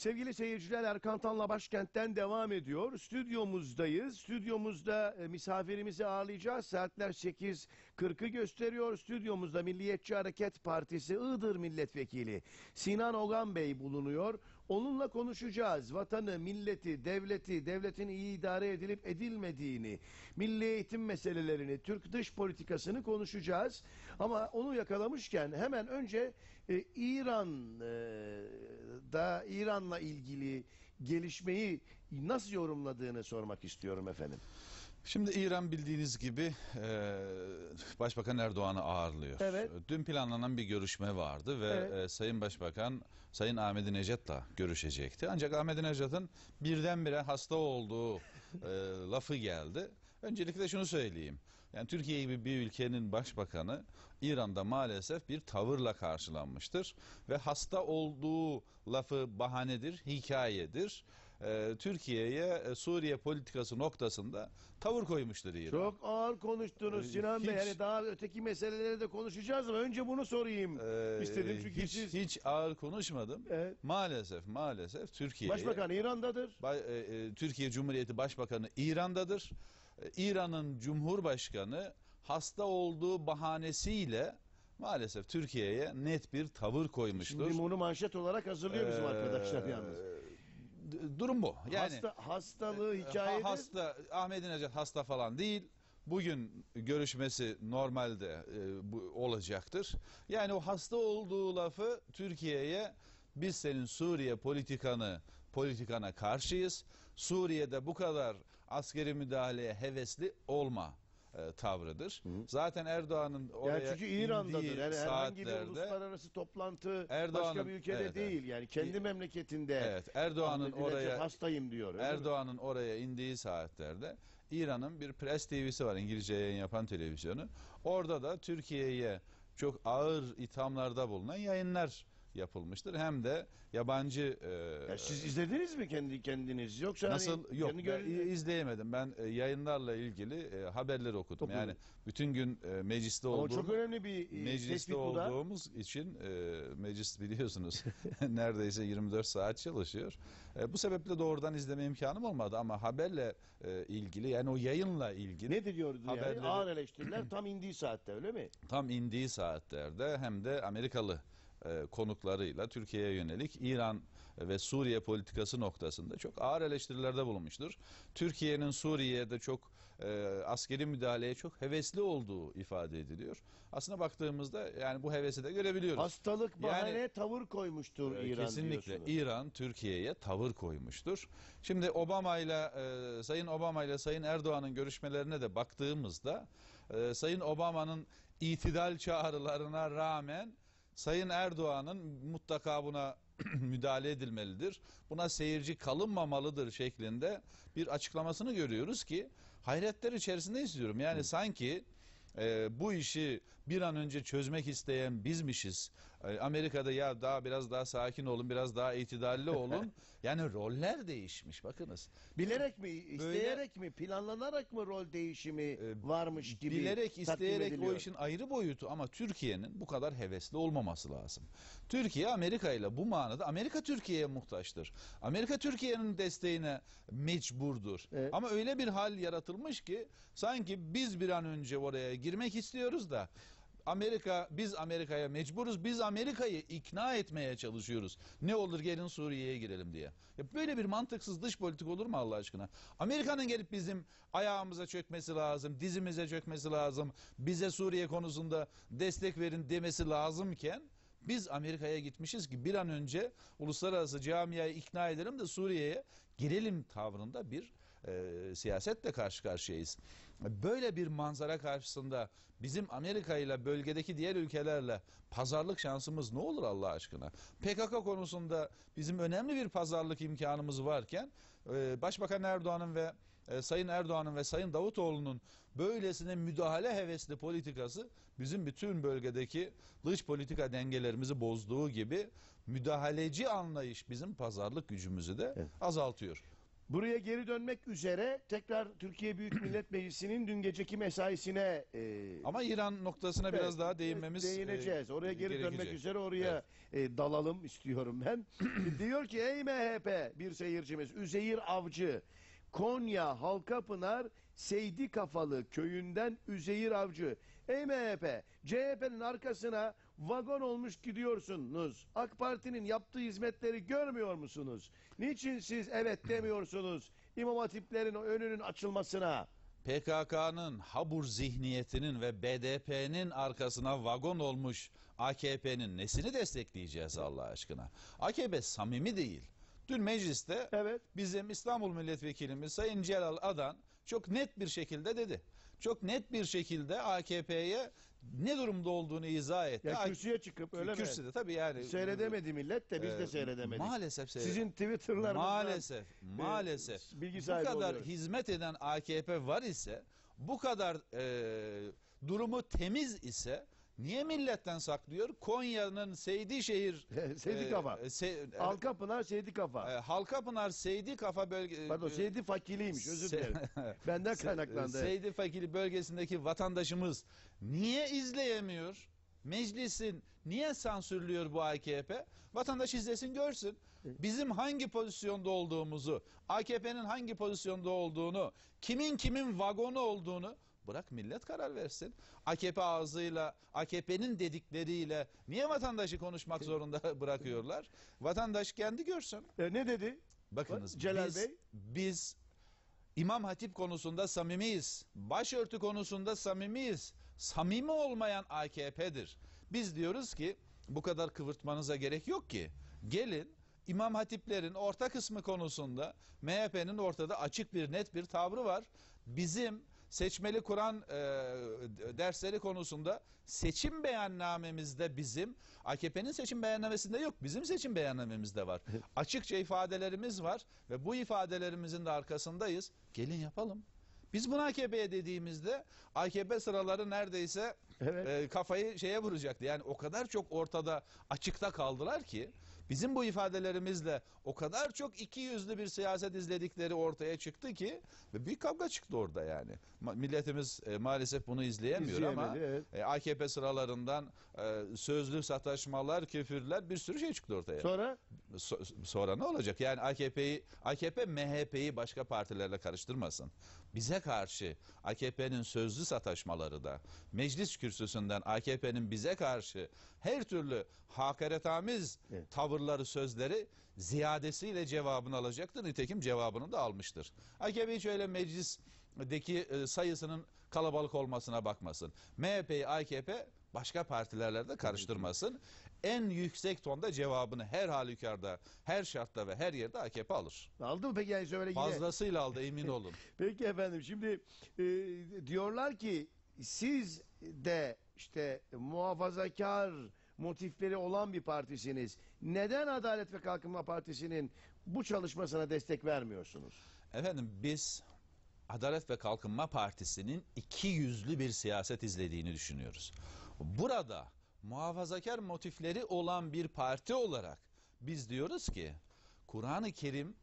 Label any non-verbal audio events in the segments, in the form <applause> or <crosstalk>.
Sevgili seyirciler Erkan Tan'la başkentten devam ediyor. Stüdyomuzdayız. Stüdyomuzda e, misafirimizi ağırlayacağız. Saatler 8.40'ı gösteriyor. Stüdyomuzda Milliyetçi Hareket Partisi Iğdır Milletvekili Sinan Ogan Bey bulunuyor. Onunla konuşacağız. Vatanı, milleti, devleti, devletin iyi idare edilip edilmediğini, milli eğitim meselelerini, Türk dış politikasını konuşacağız. Ama onu yakalamışken hemen önce e, İran'da İran'la ilgili gelişmeyi nasıl yorumladığını sormak istiyorum efendim. Şimdi İran bildiğiniz gibi e, Başbakan Erdoğan'ı ağırlıyor. Evet. Dün planlanan bir görüşme vardı ve Evet. e, Sayın Başbakan Sayın Ahmadinejad'la görüşecekti. Ancak Ahmadinejad'ın birdenbire hasta olduğu e, <laughs> lafı geldi. Öncelikle şunu söyleyeyim. Yani Türkiye gibi bir ülkenin başbakanı İran'da maalesef bir tavırla karşılanmıştır ve hasta olduğu lafı bahanedir, hikayedir. E, Türkiye'ye e, Suriye politikası noktasında tavır koymuştur İran. Çok ağır konuştunuz Ee, Sinan Bey. Yani daha öteki meseleleri de konuşacağız ama önce bunu sorayım Ee, istedim çünkü hiç, siz hiç ağır konuşmadım. Evet. Maalesef maalesef Türkiye Başbakan İran'dadır. Türkiye Cumhuriyeti Başbakanı İran'dadır. E, İran'ın Cumhurbaşkanı hasta olduğu bahanesiyle maalesef Türkiye'ye net bir tavır koymuştur. Şimdi bunu manşet olarak hazırlıyor bizim Ee, arkadaşlar yalnız. Durum bu. Yani Hasta, hastalığı Ha- hikayedir. hasta Ahmettinejad hasta falan değil. Bugün görüşmesi normalde e, bu olacaktır. Yani o hasta olduğu lafı Türkiye'ye biz senin Suriye politikanı politikana karşıyız. Suriye'de bu kadar askeri müdahaleye hevesli olma e, tavrıdır. Zaten Erdoğan'ın oraya Yani çünkü İran'dadır. Yani herhangi bir uluslararası toplantı başka bir ülkede Evet, değil. Yani kendi memleketinde. Evet, Erdoğan'ın oraya- hastayım diyor. Erdoğan'ın oraya indiği saatlerde İran'ın bir Press TV'si var İngilizce yayın yapan televizyonu. Orada da Türkiye'ye çok ağır ithamlarda bulunan yayınlar yapılmıştır. Hem de yabancı e, Ya siz izlediniz mi kendi kendiniz? Yoksa nasıl hani yok kendi ben izleyemedim. Ben e, yayınlarla ilgili e, haberleri okudum. Okudun. Yani bütün gün e, mecliste Ama olduğum çok önemli bir e, Mecliste tespit bu da. olduğumuz için e, meclis biliyorsunuz <laughs> neredeyse 24 saat çalışıyor. E, bu sebeple doğrudan izleme imkanım olmadı ama haberle e, ilgili yani o yayınla ilgili Ne diyordu yani? Haberleri- Ağır eleştiriler tam indiği saatte öyle mi? tam indiği saatlerde hem de Amerikalı e, konuklarıyla Türkiye'ye yönelik İran ve Suriye politikası noktasında çok ağır eleştirilerde bulunmuştur. Türkiye'nin Suriye'de çok e, askeri müdahaleye çok hevesli olduğu ifade ediliyor. Aslına baktığımızda yani bu hevesi de görebiliyoruz. Hastalık bahane Yani- tavır koymuştur Ee, İran Kesinlikle diyorsunuz. İran Türkiye'ye tavır koymuştur. Şimdi Obama ile e, Sayın Obama ile Sayın Erdoğan'ın görüşmelerine de baktığımızda e, Sayın Obama'nın itidal çağrılarına rağmen Sayın Erdoğan'ın mutlaka buna <clears throat> müdahale edilmelidir. Buna seyirci kalınmamalıdır şeklinde bir açıklamasını görüyoruz ki hayretler içerisinde istiyorum. Yani sanki e, bu işi bir an önce çözmek isteyen bizmişiz. E, Amerika'da ya daha biraz daha sakin olun, biraz daha itidalli olun. <laughs> yani roller değişmiş bakınız. Bilerek mi, isteyerek mi, planlanarak mı rol değişimi varmış gibi Bilerek, isteyerek o işin ayrı boyutu ama Türkiye'nin bu kadar hevesli olmaması lazım. Türkiye Amerika ile bu manada Amerika Türkiye'ye muhtaçtır. Amerika Türkiye'nin desteğine mecburdur. Evet. Ama öyle bir hal yaratılmış ki sanki biz bir an önce oraya girmek istiyoruz da Amerika biz Amerika'ya mecburuz. Biz Amerika'yı ikna etmeye çalışıyoruz. Ne olur gelin Suriye'ye girelim diye. Ya böyle bir mantıksız dış politik olur mu Allah aşkına? Amerika'nın gelip bizim ayağımıza çökmesi lazım, dizimize çökmesi lazım. Bize Suriye konusunda destek verin demesi lazımken biz Amerika'ya gitmişiz ki bir an önce uluslararası camiayı ikna edelim de Suriye'ye girelim tavrında bir e, siyasetle karşı karşıyayız. Böyle bir manzara karşısında bizim Amerika ile bölgedeki diğer ülkelerle pazarlık şansımız ne olur Allah aşkına? PKK konusunda bizim önemli bir pazarlık imkanımız varken e, Başbakan Erdoğan'ın ve e, Sayın Erdoğan'ın ve Sayın Davutoğlu'nun böylesine müdahale hevesli politikası bizim bütün bölgedeki dış politika dengelerimizi bozduğu gibi müdahaleci anlayış bizim pazarlık gücümüzü de azaltıyor. Buraya geri dönmek üzere tekrar Türkiye Büyük <clears throat> Millet Meclisi'nin dün geceki mesaisine e, Ama İran noktasına Evet, biraz daha değinmemiz değineceğiz. e, Oraya geri dönmek gerekecek. üzere oraya e, dalalım istiyorum ben. <clears throat> Diyor ki ey MHP bir seyircimiz Üzeyir Avcı Konya Halkapınar Seydi Kafalı köyünden Üzeyir Avcı. Ey MHP CHP'nin arkasına vagon olmuş gidiyorsunuz. AK Parti'nin yaptığı hizmetleri görmüyor musunuz? Niçin siz evet demiyorsunuz İmam Hatiplerin önünün açılmasına? PKK'nın habur zihniyetinin ve BDP'nin arkasına vagon olmuş AKP'nin nesini destekleyeceğiz Allah aşkına? AKP samimi değil. Dün mecliste Evet. bizim İstanbul Milletvekilimiz Sayın Celal Adan çok net bir şekilde dedi. Çok net bir şekilde AKP'ye ne durumda olduğunu izah etti. Ya kürsüye çıkıp öyle mi? kürsüde tabii yani. Seyredemedi millet de biz de Ee, seyredemedik. Maalesef seyredemedik. Sizin Twitter'larınızdan Maalesef, maalesef. bilgi bu sahibi kadar oluyoruz. hizmet eden AKP var ise, bu kadar e, durumu temiz ise niye milletten saklıyor? Konya'nın Seydişehir Seydi e, <laughs> Kafa. e, Se- e, Halkapınar Seydi Kafa. e, Halkapınar Seydi Kafa bölge Pardon e, Seydi Fakiliymiş özür dilerim. <laughs> Benden kaynaklandı. Seydi Fakili bölgesindeki vatandaşımız niye izleyemiyor? Meclisin niye sansürlüyor bu AKP? Vatandaş izlesin görsün. Bizim hangi pozisyonda olduğumuzu, AKP'nin hangi pozisyonda olduğunu, kimin kimin vagonu olduğunu bırak millet karar versin. AKP ağzıyla, AKP'nin dedikleriyle niye vatandaşı konuşmak zorunda <laughs> bırakıyorlar? Vatandaş kendi görsün. E, ne dedi? Bakınız Celal biz, Bey? biz İmam Hatip konusunda samimiyiz. Başörtü konusunda samimiyiz. Samimi olmayan AKP'dir. Biz diyoruz ki bu kadar kıvırtmanıza gerek yok ki. Gelin İmam Hatiplerin orta kısmı konusunda MHP'nin ortada açık bir net bir tavrı var. Bizim seçmeli Kur'an e, dersleri konusunda seçim beyannamemizde bizim AKP'nin seçim beyannamesinde yok. Bizim seçim beyannamemizde var. Açıkça ifadelerimiz var ve bu ifadelerimizin de arkasındayız. Gelin yapalım. Biz bunu AKP'ye dediğimizde AKP sıraları neredeyse Evet. e, kafayı şeye vuracaktı. Yani o kadar çok ortada açıkta kaldılar ki bizim bu ifadelerimizle o kadar çok iki yüzlü bir siyaset izledikleri ortaya çıktı ki ve büyük kavga çıktı orada yani. Ma- Milletimiz e, maalesef bunu izleyemiyor ama evet. e, AKP sıralarından e, sözlü sataşmalar, küfürler bir sürü şey çıktı ortaya. Sonra So- sonra ne olacak? Yani AKP'yi AKP MHP'yi başka partilerle karıştırmasın. Bize karşı AKP'nin sözlü sataşmaları da meclis kürsüsünden AKP'nin bize karşı her türlü hakaretamiz Evet. tavırları, sözleri ziyadesiyle cevabını alacaktır. Nitekim cevabını da almıştır. AKP hiç öyle meclisteki e, sayısının kalabalık olmasına bakmasın. MHP'yi AKP başka partilerle de karıştırmasın. En yüksek tonda cevabını her halükarda, her şartta ve her yerde AKP alır. aldı mı peki yani şöyle yine? Fazlasıyla aldı emin <laughs> olun. Peki efendim şimdi e, diyorlar ki siz de işte muhafazakar motifleri olan bir partisiniz. Neden Adalet ve Kalkınma Partisi'nin bu çalışmasına destek vermiyorsunuz? Efendim biz Adalet ve Kalkınma Partisi'nin iki yüzlü bir siyaset izlediğini düşünüyoruz. Burada muhafazakar motifleri olan bir parti olarak biz diyoruz ki Kur'an-ı Kerim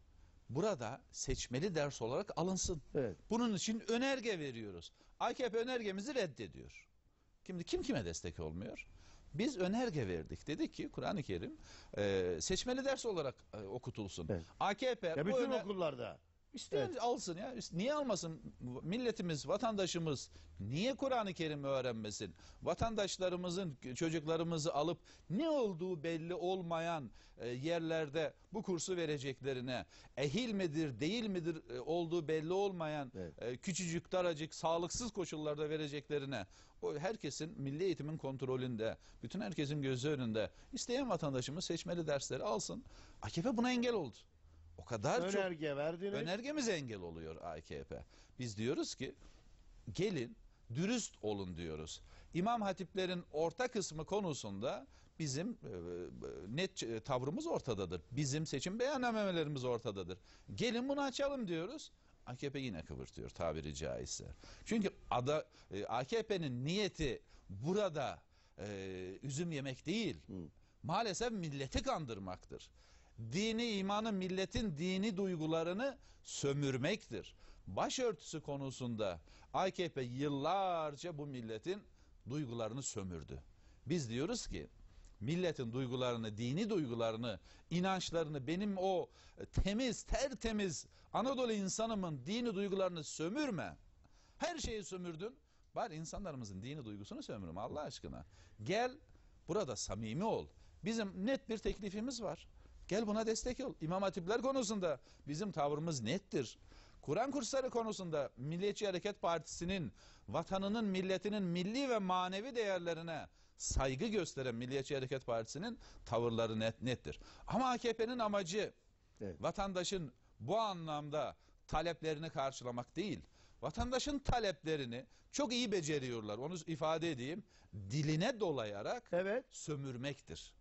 burada seçmeli ders olarak alınsın. Evet. Bunun için önerge veriyoruz. AKP önergemizi reddediyor. Şimdi kim kime destek olmuyor? Biz önerge verdik. Dedik ki Kur'an-ı Kerim e, seçmeli ders olarak e, okutulsun. Evet. AKP Ya bu bütün öner- okullarda. İsteyen alsın ya. Niye almasın? Milletimiz, vatandaşımız niye Kur'an-ı Kerim'i öğrenmesin? Vatandaşlarımızın, çocuklarımızı alıp ne olduğu belli olmayan e, yerlerde bu kursu vereceklerine, ehil midir, değil midir e, olduğu belli olmayan Evet. e, küçücük, daracık, sağlıksız koşullarda vereceklerine o herkesin milli eğitimin kontrolünde, bütün herkesin gözü önünde isteyen vatandaşımız seçmeli dersleri alsın. AKP buna engel oldu. O kadar çok Önerge verdiniz. Önergemize engel oluyor AKP. Biz diyoruz ki gelin dürüst olun diyoruz. İmam hatiplerin orta kısmı konusunda bizim e, e, net e, tavrımız ortadadır. Bizim seçim beyannamelerimiz ortadadır. Gelin bunu açalım diyoruz. AKP yine kıvırtıyor tabiri caizse. Çünkü ada, e, AKP'nin niyeti burada e, üzüm yemek değil. Maalesef milleti kandırmaktır. Dini imanı milletin dini duygularını sömürmektir. Başörtüsü konusunda AKP yıllarca bu milletin duygularını sömürdü. Biz diyoruz ki milletin duygularını, dini duygularını, inançlarını benim o temiz, tertemiz Anadolu insanımın dini duygularını sömürme. Her şeyi sömürdün. Bari insanlarımızın dini duygusunu sömürme Allah aşkına. Gel burada samimi ol. Bizim net bir teklifimiz var. Gel buna destek ol. İmam hatipler konusunda bizim tavrımız nettir. Kur'an kursları konusunda Milliyetçi Hareket Partisi'nin vatanının, milletinin milli ve manevi değerlerine saygı gösteren Milliyetçi Hareket Partisi'nin tavırları net nettir. Ama AKP'nin amacı Evet. vatandaşın bu anlamda taleplerini karşılamak değil. Vatandaşın taleplerini çok iyi beceriyorlar. Onu ifade edeyim. Diline dolayarak Evet. sömürmektir.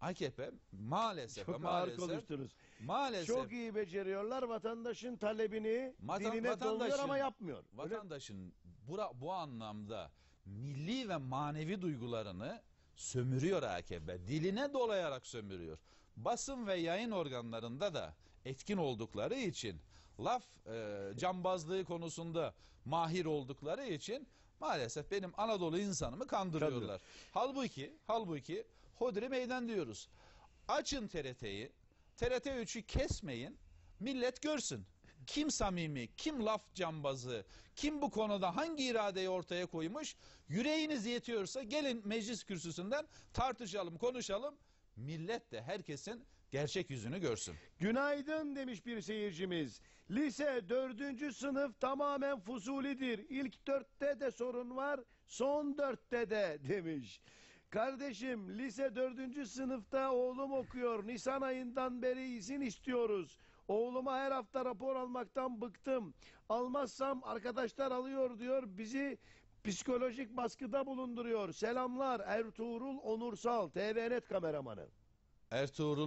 AKP maalesef Çok ağır maalesef konuştunuz. maalesef Çok iyi beceriyorlar. Vatandaşın talebini Vatan- diline doluyor ama yapmıyor. Vatandaşın bura, bu anlamda milli ve manevi duygularını sömürüyor AKP. Diline dolayarak sömürüyor. Basın ve yayın organlarında da etkin oldukları için laf e, cambazlığı konusunda mahir oldukları için maalesef benim Anadolu insanımı kandırıyorlar. Halbuki halbuki hodri meydan diyoruz. Açın TRT'yi. TRT 3'ü kesmeyin. Millet görsün. Kim samimi, kim laf cambazı, kim bu konuda hangi iradeyi ortaya koymuş? Yüreğiniz yetiyorsa gelin meclis kürsüsünden tartışalım, konuşalım. Millet de herkesin gerçek yüzünü görsün. Günaydın demiş bir seyircimiz. Lise dördüncü sınıf tamamen fuzulidir. İlk dörtte de sorun var, son dörtte de demiş. Kardeşim lise dördüncü sınıfta oğlum okuyor. Nisan ayından beri izin istiyoruz. Oğluma her hafta rapor almaktan bıktım. Almazsam arkadaşlar alıyor diyor. Bizi psikolojik baskıda bulunduruyor. Selamlar Ertuğrul Onursal, TVNet kameramanı. Ertuğrul